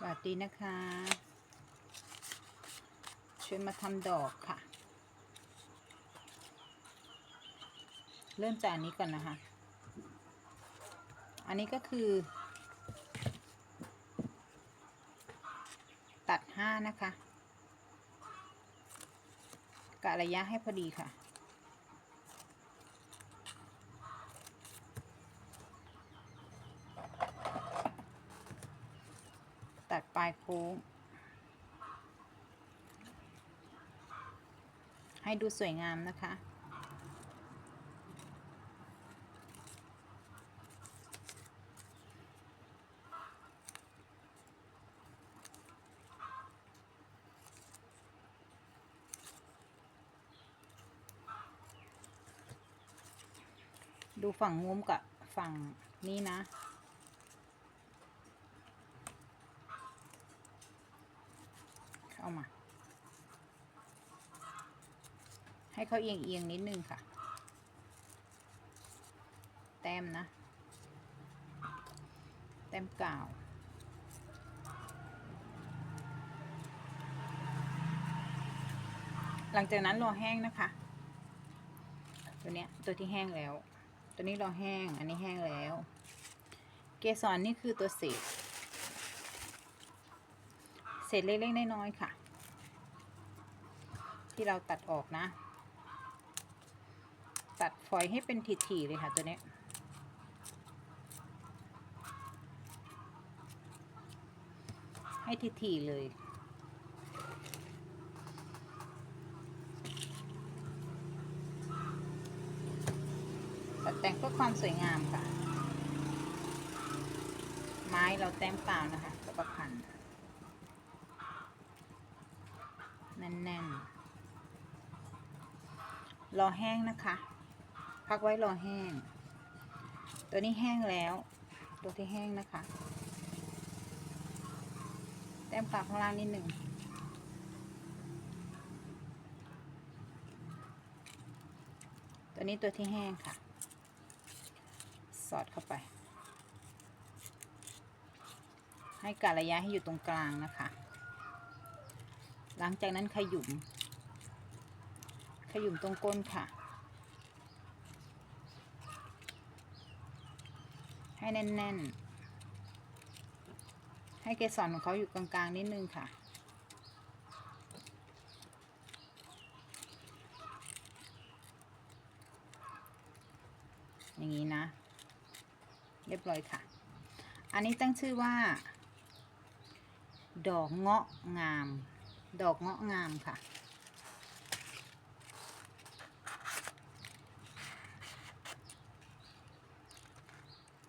สวัสดีนะคะ ช่วยมาทำดอกค่ะ เริ่มจากอันนี้ก่อนนะคะ อันนี้ก็คือ ตัดห้านะคะกะระยะให้พอดีค่ะ ตัดปลายโค้ง ให้ดูสวยงามนะคะ ดูฝั่งงุ้มกับฝั่งนี้นะ เข้ามา ให้เขาเอียงเอียงๆนิดนึงค่ะ แต้มนะ แต้มกาวหลังจากนั้นรอแห้งนะคะ ตัวเนี้ยตัวที่แห้งแล้ว ตัวนี้รอแห้ง อันนี้แห้งแล้ว เกสรนี่คือตัวเศษ เศษเล็กๆน้อยๆค่ะ ที่เราตัดออกนะ ตัดฝอยให้เป็นถี่ๆเลยค่ะตัวนี้ให้ถี่ๆเลยตัดแต่งเพื่อความสวยงามค่ะ ไม้เราแต้มกานะคะแล้วก็พัน แน่นๆ รอแห้งนะคะ พักไว้รอแห้ง ตัวนี้แห้งแล้ว ตัวที่แห้งนะคะ แต้มกาวข้างล่างนิดหนึ่งตัวนี้ตัวที่แห้งค่ะ สอดเข้าไป ให้กะระยะให้อยู่ตรงกลางนะคะ หลังจากนั้นขยุมขยุมตรงก้นค่ะ ให้แน่น ๆ ให้เกสรของเขาอยู่กลางๆ นิดนึงค่ะอย่างนี้นะ เรียบร้อยค่ะ อันนี้ตั้งชื่อว่า ดอกเงาะงาม ดอกเงาะงามค่ะ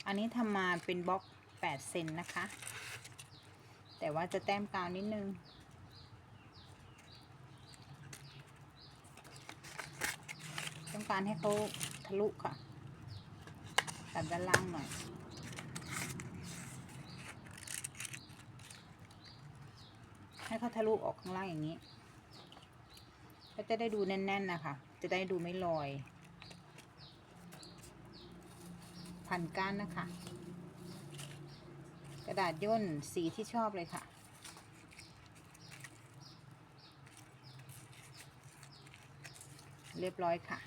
อันนี้ทำมาเป็นบล็อก8เซนนะคะ แต่ว่าจะแต้มกาวนิดนึงต้องการให้เขาทะลุค่ะ ตัดด้านล่างหน่อย ให้เขาทะลุออกข้างล่างอย่างนี้ก็จะได้ดูแน่นๆนะคะ จะได้ดูไม่ลอย พันก้านนะคะ กระดาษย่นสีที่ชอบเลยค่ะ เรียบร้อยค่ะ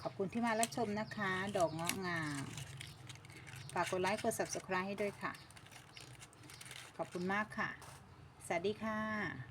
ขอบคุณที่มารับชมนะคะ ดอกเงาะงามฝากกดไลค์กด subscribe ให้ด้วยค่ะ ขอบคุณมากค่ะ สวัสดีค่ะ